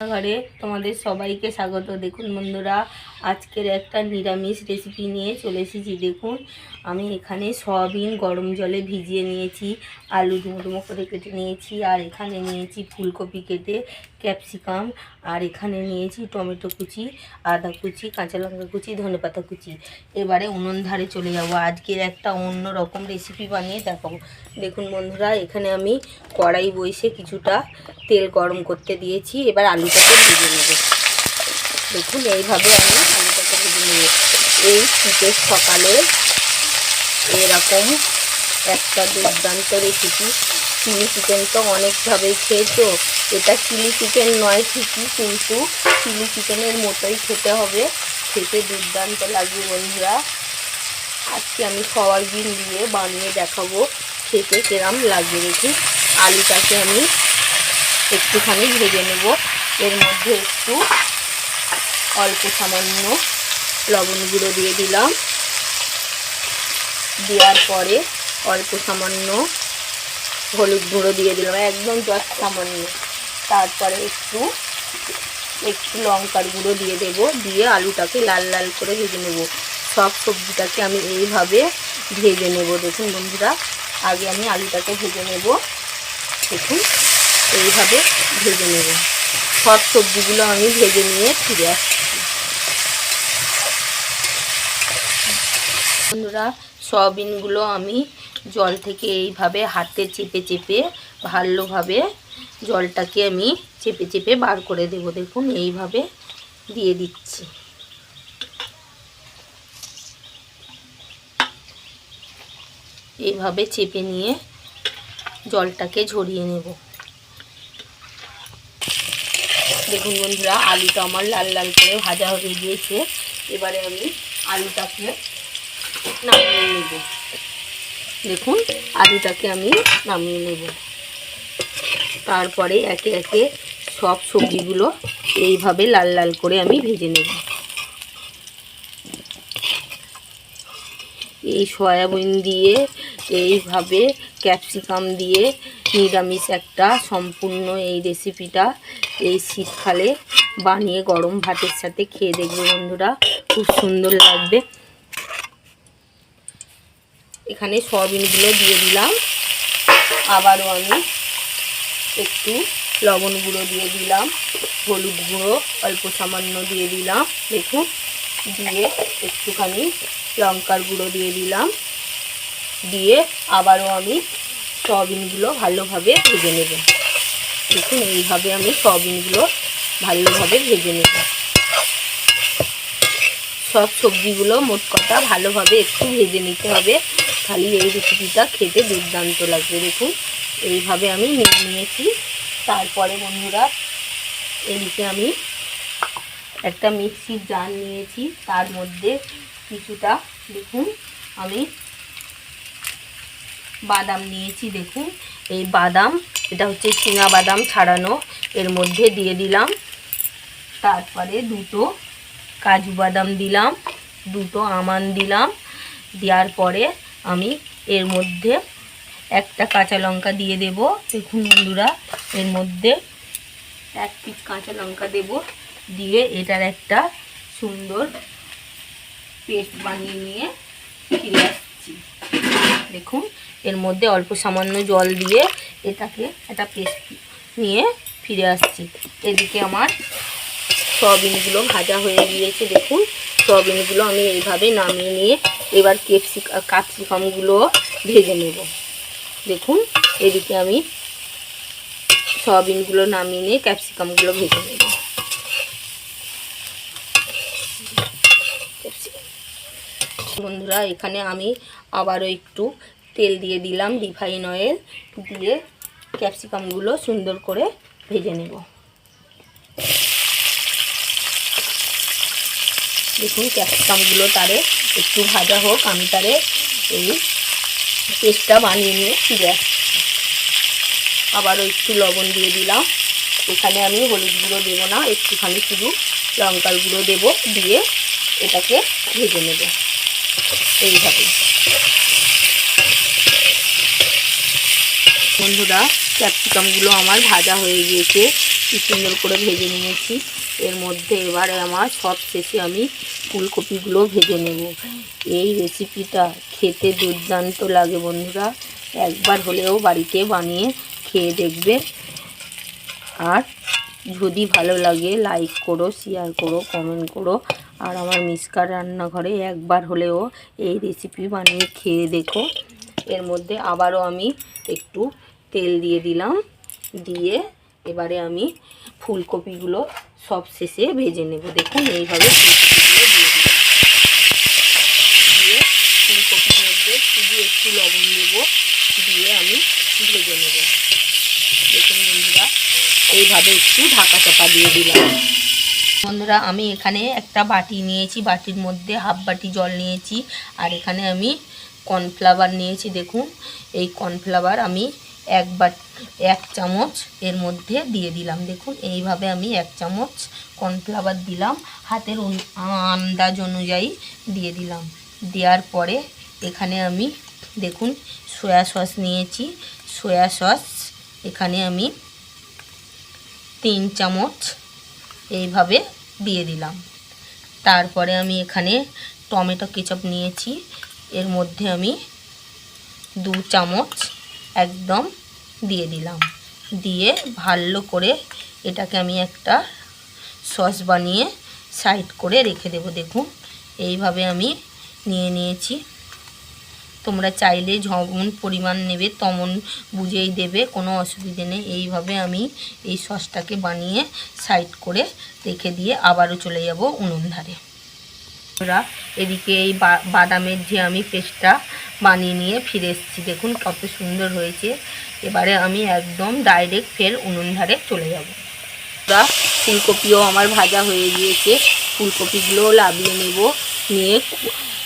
ঘরে তোমাদের সবাইকে স্বাগত দেখুন বন্ধুরা আজকের একটা নিরামিষ রেসিপি নিয়ে চলে এসেছি। দেখুন, আমি এখানে সয়াবিন গরম জলে ভিজিয়ে নিয়েছি, আলু ডুমো করে কেটে নিয়েছি, আর এখানে নিয়েছি ফুলকপি কেটে ক্যাপসিকাম, আর এখানে নিয়েছি টমেটো কুচি, আদা কুচি, কাঁচা লঙ্কা কুচি ধনেপাতা কুচি। এবারে উনুন ধারে চলে যাব। আজকের একটা অন্য রকম রেসিপি বানিয়ে দেখাবো। দেখুন বন্ধুরা, এখানে আমি কড়াই বইসে কিছুটা তেল গরম করতে দিয়েছি। এবার আলুটাকে ভেজে নেব। দেখুন, এইভাবে আমি আলুটাকে ভেজে নেব এই শীতের সকালে এরকম একটা দুর্দান্ত রেসিপি চিলি চিকেন তো অনেকভাবেই খেয়েছো। এটা চিলি চিকেন নয়, ঠিকই, কিন্তু চিলি চিকেনের মতোই খেতে হবে। খেতে দুর্দান্ত লাগবে, বন্ধুরা। আজকে আমি সবার দিন দিয়ে বানিয়ে দেখাবো, খেতে কেরাম লাগবে দেখি আলুটাকে আমি একটুখানি ভেজে নেব। এর মধ্যে একটু অল্প সামান্য লবণ গুঁড়ো দিয়ে দিলাম। দেওয়ার পরে অল্প সামান্য হলুদ গুঁড়ো দিয়ে দিলাম, একদম দশ সামান্য। তারপরে একটু একটু লঙ্কার গুঁড়ো দিয়ে দেব, দিয়ে আলুটাকে লাল লাল করে ভেজে নেব। সব সবজিটাকে আমি এইভাবে ভেজে নেব। দেখুন বন্ধুরা, আগে আমি আলুটাকে ভেজে নেব। দেখুন, এইভাবে ভেজে নেব। সব সবজিগুলো আমি ভেজে নিয়ে ফিরে আসছি। বন্ধুরা, সয়াবিনগুলো আমি জল থেকে এইভাবে হাতে চেপে চেপে, ভালোভাবে জলটাকে আমি চেপে চেপে বার করে দেব। দেখুন, এইভাবে দিয়ে দিচ্ছি। এইভাবে চেপে নিয়ে জলটাকে ঝরিয়ে নেব। দেখুন বন্ধুরা, আলুটা আমার লাল লাল করে ভাজা হয়ে গিয়েছে। এবারে আমি আলুটাকে নামিয়ে নেব। দেখুন, আলুটাকে আমি নামিয়ে নেব। তারপরে একে একে সব সবজিগুলো এইভাবে লাল লাল করে আমি ভেজে নেব। এই সয়াবিন দিয়ে, এইভাবে ক্যাপসিকাম দিয়ে নিরামিষ একটা সম্পূর্ণ এই রেসিপিটা এই শীতকালে বানিয়ে গরম ভাতের সাথে খেয়ে দেখবে বন্ধুরা, খুব সুন্দর লাগবে। এখানে সয়াবিনগুলো দিয়ে দিলাম। আবারও আমি একটু লবণ গুঁড়ো দিয়ে দিলাম। হলুদ গুঁড়ো অল্প সামান্য দিয়ে দিলাম। দেখুন, দিয়ে একটুখানি লঙ্কার গুঁড়ো দিয়ে দিলাম। দিয়ে আবারও আমি সয়াবিনগুলো ভালোভাবে ভেজে নেব। দেখুন, এইভাবে আমি সয়াবিনগুলো ভালোভাবে ভেজে নেব। সব সবজিগুলো মোট কথা ভালোভাবে একটু ভেজে নিতে হবে। খালি এই রেসিপিটা খেতে দুর্দান্ত লাগবে, দেখুন। এইভাবে আমি নিয়ে নিয়েছি। তারপরে বন্ধুরা, এদিকে আমি একটা মিক্সির জার নিয়েছি। তার মধ্যে কিছুটা, দেখুন, আমি বাদাম নিয়েছি, দেখুন। এই বাদাম, এটা হচ্ছে চীনা বাদাম ছাড়ানো, এর মধ্যে দিয়ে দিলাম। তারপরে দুটো কাজু বাদাম দিলাম, দুটো আমান দিলাম। দেওয়ার পরে আমি এর মধ্যে একটা কাঁচা লঙ্কা দিয়ে দেব। দেখুন বন্ধুরা, এর মধ্যে এক পিস কাঁচা লঙ্কা দেব। দিয়ে এটার একটা সুন্দর পেস্ট বানিয়ে নিয়ে ফিরে আসছি। দেখুন, এর মধ্যে অল্প সামান্য জল দিয়ে এটাকে একটা পেস্ট নিয়ে ফিরে আসছি। এদিকে আমার সয়াবিনগুলো ভাজা হয়ে গিয়েছে। দেখুন, সয়াবিনগুলো আমি এইভাবে নামিয়ে নিয়ে এবার ক্যাপসি ক্যাপসিকামগুলো ভেজে নেব। দেখুন, এদিকে আমি সয়াবিনগুলো নামিয়ে নিয়ে ক্যাপসিকামগুলো ভেজে নেব। বন্ধুরা, এখানে আমি আবারও একটু তেল দিয়ে দিলাম রিফাইন অয়েল দিয়ে ক্যাপসিকামগুলো সুন্দর করে ভেজে নেব। দেখুন ক্যাপসিকামগুলো তারে একটু ভাজা হোক, আমি তারে এই পেস্টটা বানিয়ে নিয়ে ফিরে আসছি। আবারও একটু লবণ দিয়ে দিলাম। এখানে আমি হলুদ গুঁড়ো দেবো না, একটুখানি শুধু লঙ্কার গুঁড়ো দেবো, দিয়ে এটাকে ভেজে নেব। এইভাবে। বন্ধুরা, ক্যাপসিকামগুলো আমার ভাজা হয়ে গিয়েছে। কি সুন্দর করে ভেজে নিয়েছি। এর মধ্যে এবারে আমার সব শেষে আমি ফুলকপিগুলো ভেজে নেব। এই রেসিপিটা খেতে দুর্দান্ত লাগে বন্ধুরা। একবার হলেও বাড়িতে বানিয়ে খেয়ে দেখবে। আর যদি ভালো লাগে লাইক করো শেয়ার করো কমেন্ট করো। আর আমার মিসকার রান্নাঘরে একবার হলেও এই রেসিপি বানিয়ে খেয়ে দেখো। এর মধ্যে আবারও আমি একটু তেল দিয়ে দিলাম। দিয়ে এবারে আমি ফুলকপিগুলো সব শেষে ভেজে নেব। দেখুন, এইভাবে দিয়ে ফুলকপির মধ্যে শুধু একটু লবণ দেবো। দিয়ে আমি ভেজে নেব দেখুন বন্ধুরা, এইভাবে একটু ঢাকা চাপা দিয়ে দিলাম। বন্ধুরা, আমি এখানে একটা বাটি নিয়েছি, বাটির মধ্যে হাফ বাটি জল নিয়েছি আর এখানে আমি কর্নফ্লাওয়ার নিয়েছি। দেখুন, এই কর্নফ্লাওয়ার আমি এক বাট, এক চামচ এর মধ্যে দিয়ে দিলাম। দেখুন, এইভাবে আমি এক চামচ কর্নফ্লাওয়ার দিলাম। হাতের আন্দাজ অনুযায়ী দিয়ে দিলাম। দেওয়ার পরে এখানে আমি, দেখুন সয়া সস নিয়েছি। সয়া সস এখানে আমি তিন চামচ এইভাবে দিয়ে দিলাম। তারপরে আমি এখানে টমেটো কেচাপ নিয়েছি। এর মধ্যে আমি দু চামচ একদম দিয়ে দিলাম। দিয়ে ভালো করে এটাকে আমি একটা সস বানিয়ে সাইড করে রেখে দেবো, দেখুন। এইভাবে আমি নিয়ে নিয়েছি। তোমরা চাইলে যেমন পরিমাণ নেবে, তেমন বুঝেই দেবে, কোনো অসুবিধে নেই। এইভাবে আমি এই সসটাকে বানিয়ে সাইড করে রেখে দিয়ে আবারও চলে যাব উনুন ধারে। এদিকে এই বাদামের যে আমি পেস্টটা বানিয়ে নিয়ে ফিরে এসেছি। দেখুন কত সুন্দর হয়েছে। এবারে আমি একদম ডাইরেক্ট ফের উনুন ধারে চলে যাব। আমরা ফুলকপিও আমার ভাজা হয়ে গিয়েছে। ফুলকপিগুলো লাভিয়ে নেব। নিয়ে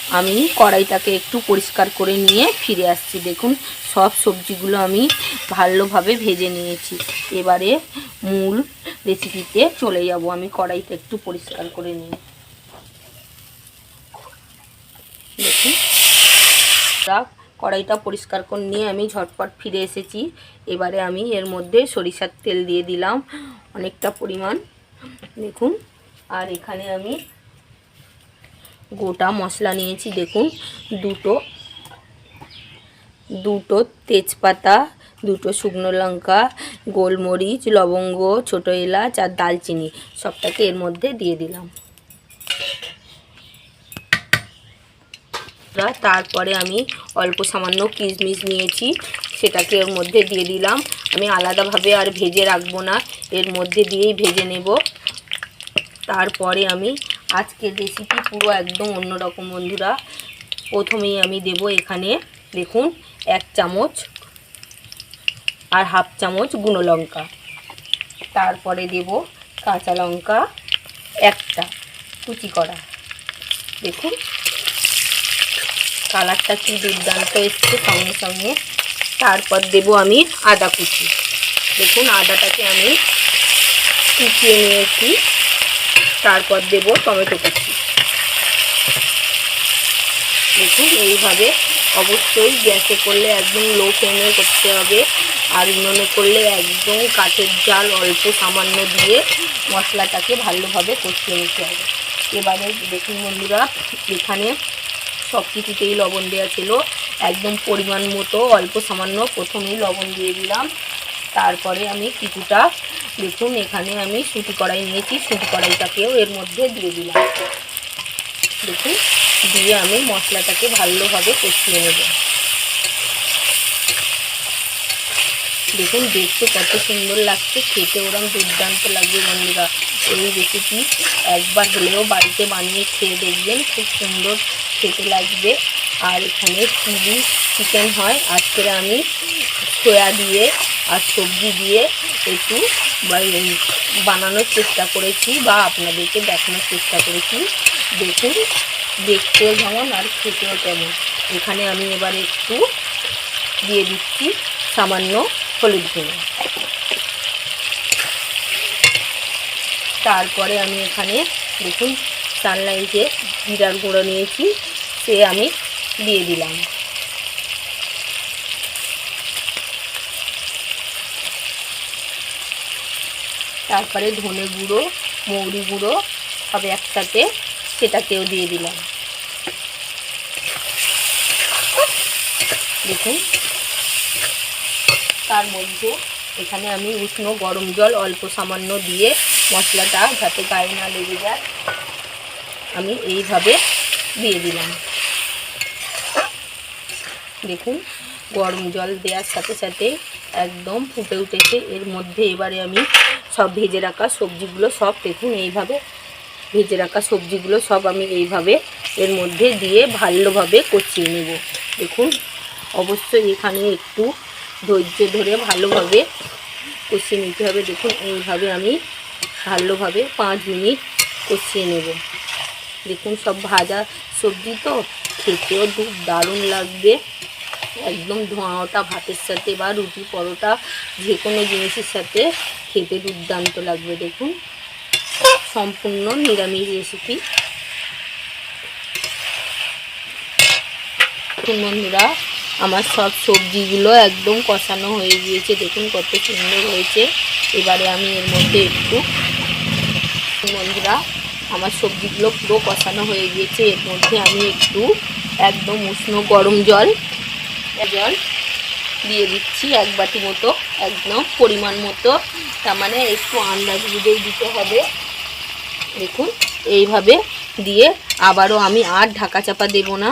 আমি কড়াইটাকে একটু পরিষ্কার করে নিয়ে ফিরে আসছি। দেখুন, সব সবজিগুলো আমি ভালোভাবে ভেজে নিয়েছি। এবারে মূল রেসিপিতে চলে যাব। আমি কড়াইটা একটু পরিষ্কার করে নিয়ে দেখুন রাখ কড়াইটা পরিষ্কার করে নিয়ে আমি ঝটপট ফিরে এসেছি। এবারে আমি এর মধ্যে সরিষার তেল দিয়ে দিলাম অনেকটা পরিমাণ। দেখুন, আর এখানে আমি গোটা মশলা নিয়েছি। দেখুন, দুটো দুটো তেজপাতা, দুটো শুকনো লঙ্কা, গোলমরিচ, লবঙ্গ, ছোটো এলাচ আর দালচিনি সবটাকে এর মধ্যে দিয়ে দিলাম। রা- তারপরে আমি অল্প সামান্য কিশমিশ নিয়েছি, সেটাকে এর মধ্যে দিয়ে দিলাম। আমি আলাদাভাবে আর ভেজে রাখব না, এর মধ্যে দিয়েই ভেজে নেব। তারপরে আমি আজকের রেসিপি পুরো একদম অন্যরকম, বন্ধুরা। প্রথমেই আমি দেব এখানে, দেখুন, এক চামচ আর হাফ চামচ গুঁড়ো লঙ্কা। তারপরে দেব কাঁচা লঙ্কা একটা, কুচি করা। দেখুন কালারটা কি দুর্দান্ত এসছে সঙ্গে সঙ্গে। তারপর দেব আমি আদা কুচি। দেখুন, আদাটাকে আমি কুচিয়ে নিয়েছি। তারপর দেব টমেটো কুচি। দেখুন, এইভাবে অবশ্যই গ্যাসে করলে একদম লো ফ্লেমে করতে হবে। আর উনুনে করলে একদম কাঠের জাল অল্প সামান্য দিয়ে মশলাটাকে ভালোভাবে কষিয়ে নিতে হবে। এবারে দেখুন বন্ধুরা, এখানে সব কিছুতেই লবণ দেওয়া ছিল। একদম পরিমাণ মতো, অল্প সামান্য প্রথমেই লবণ দিয়ে দিলাম। তারপরে আমি কিছুটা, দেখুন এখানে আমি সুতি কড়াই নিয়েছি সুতি কড়াইটাকেও এর মধ্যে দিয়ে দিলাম। দেখুন, দিয়ে আমি মশলাটাকে ভালোভাবে কষিয়ে নেব। দেখুন, দেখতে কত সুন্দর লাগছে, খেতে ওরম দুর্দান্ত লাগবে বন্ধুরা। এই রেসিপি একবার হলেও বাড়িতে বানিয়ে খেয়ে দেখবেন, খুব সুন্দর খেতে লাগবে। আর এখানে চিলি চিকেন হয়। আজকের আমি সয়া দিয়ে আর সবজি দিয়ে একটু বানানোর চেষ্টা করেছি বা আপনাদেরকে দেখানোর চেষ্টা করেছি। দেখুন দেখতেও যেমন আর খেতেও তেমন। এখানে আমি এবার একটু দিয়ে দিচ্ছি সামান্য হলুদ গুঁড়ো। তারপরে আমি এখানে দেখুন সানলাইটে জিরার গুঁড়ো নিয়েছি, সে আমি দিয়ে দিলাম। তারপরে ধনে গুঁড়ো, মৌরি গুঁড়ো সব একসাথে সেটাকেও দিয়ে দিলাম। দেখুন, তার মধ্যে এখানে আমি উষ্ণ গরম জল অল্প সামান্য দিয়ে মশলাটা যাতে গায়ে না লেগে যায় আমি এইভাবে দিয়ে দিলাম। দেখুন, গরম জল দেওয়ার সাথে সাথে একদম ফুটে উঠেছে। এর মধ্যে এবারে আমি সব ভেজে রাখা সবজিগুলো সব, দেখুন এইভাবে ভেজে রাখা সবজিগুলো সব আমি এইভাবে এর মধ্যে দিয়ে ভালোভাবে কষিয়ে নেব। দেখুন, অবশ্যই এখানে একটু ধৈর্য ধরে ভালোভাবে কষিয়ে নিতে হবে। দেখুন, এইভাবে আমি ভালোভাবে পাঁচ মিনিট কষিয়ে নেব। দেখুন সব ভাজা সবজি তো, খেতেও খুব দারুণ লাগবে। একদম ধোঁয়াটা ভাতের সাথে বা রুটি পরোটা যে কোনো জিনিসের সাথে খেতে দুর্দান্ত লাগবে, দেখুন। সম্পূর্ণ নিরামিষ রেসিপি বন্ধুরা, আমার সব সবজিগুলো একদম কষানো হয়ে গিয়েছে, দেখুন কত সুন্দর হয়েছে। এবারে আমি এর মধ্যে একটু, বন্ধুরা আমার সবজিগুলো পুরো কষানো হয়ে গিয়েছে। এর মধ্যে আমি একটু একদম উষ্ণ গরম জল জল দিয়ে দিচ্ছি এক বাটি মতো, একদম পরিমাণ মতো। তার মানে একটু আন্দাজ বুঝেই দিতে হবে। দেখুন, এইভাবে দিয়ে আবারও আমি আর ঢাকা চাপা দেব না।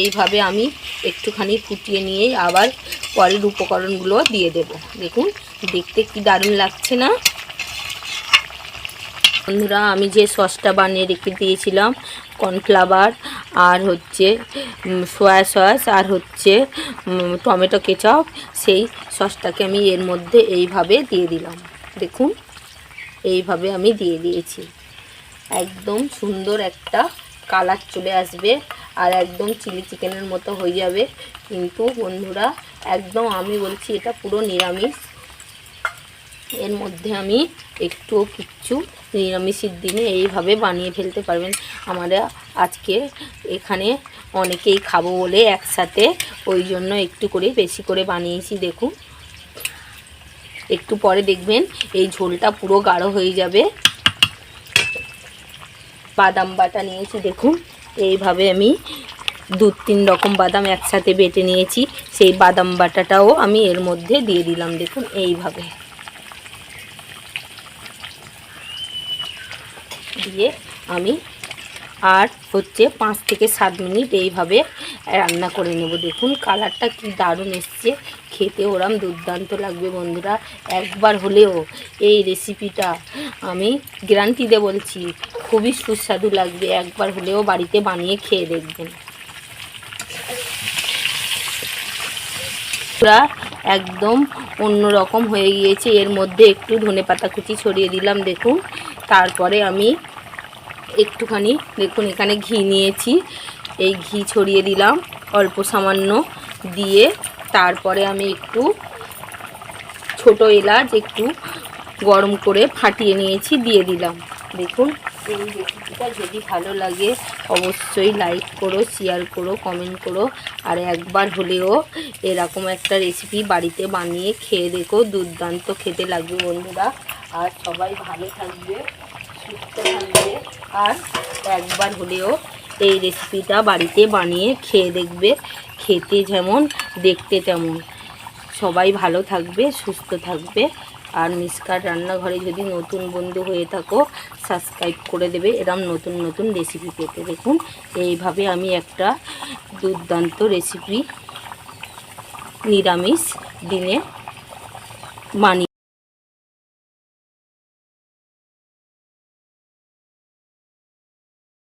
এইভাবে আমি একটুখানি ফুটিয়ে নিয়ে আবার পরের উপকরণগুলো দিয়ে দেব। দেখুন, দেখতে কি দারুণ লাগছে না? বন্ধুরা, আমি যে সসটা বানিয়ে রেখে দিয়েছিলাম, কর্নফ্লাওয়ার, আর হচ্ছে সয়া সস আর হচ্ছে টমেটো কেচাপ, সেই সসটাকে আমি এর মধ্যে এইভাবে দিয়ে দিলাম। দেখুন, এইভাবে আমি দিয়ে দিয়েছি। একদম সুন্দর একটা কালার চলে আসবে, আর একদম চিলি চিকেনের মতো হয়ে যাবে। কিন্তু বন্ধুরা, একদম আমি বলছি, এটা পুরো নিরামিষ। এর মধ্যে আমি একটুও কিচ্ছু নিরামিষের দিনে এইভাবে বানিয়ে ফেলতে পারবেন। আমরা আজকে এখানে অনেকেই খাব বলে একসাথে, ওই জন্য একটু করে বেশি করে বানিয়েছি, দেখুন। একটু পরে দেখবেন এই ঝোলটা পুরো গাঢ় হয়ে যাবে। বাদাম বাটা নিয়েছি, দেখুন। এইভাবে আমি দু তিন রকম বাদাম একসাথে বেটে নিয়েছি, সেই বাদাম বাটাটাও আমি এর মধ্যে দিয়ে দিলাম, দেখুন, এইভাবে। দিয়ে আমি আর হচ্ছে পাঁচ থেকে সাত মিনিট এইভাবে রান্না করে নেব। দেখুন কালারটা কি দারুণ এসছে। খেতে ওরম দুর্দান্ত লাগবে বন্ধুরা। একবার হলেও এই রেসিপিটা আমি গ্যারান্টিতে বলছি, খুবই সুস্বাদু লাগবে। একবার হলেও বাড়িতে বানিয়ে খেয়ে দেখবেন। পুরা একদম অন্যরকম হয়ে গিয়েছে। এর মধ্যে একটু ধনে পাতা কুচি ছড়িয়ে দিলাম, দেখুন। তারপরে আমি একটুখানি, দেখুন এখানে ঘি নিয়েছি। এই ঘি ছড়িয়ে দিলাম, অল্প সামান্য দিয়ে তারপরে আমি একটু ছোট এলাচ একটু গরম করে ফাটিয়ে নিয়েছি, দিয়ে দিলাম। দেখুন, এই রেসিপিটা যদি ভালো লাগে অবশ্যই লাইক করো, শেয়ার করো, কমেন্ট করো, আর একবার হলেও এরকম একটা রেসিপি বাড়িতে বানিয়ে খেয়ে দেখো, দুর্দান্ত খেতে লাগবে বন্ধুরা। আর সবাই ভালো থাকবে। থাকবে। আর একবার হলেও এই রেসিপিটা বাড়িতে বানিয়ে খেয়ে দেখবে। খেতে যেমন, দেখতে তেমন। সবাই ভালো থাকবে, সুস্থ থাকবে। আর মিসকার রান্নাঘরে যদি নতুন বন্ধু হয়ে থাকো সাবস্ক্রাইব করে দেবে। এরম নতুন নতুন রেসিপি পেতে দেখুন। এইভাবে আমি একটা দুর্দান্ত রেসিপি নিরামিষ দিনে বানিয়ে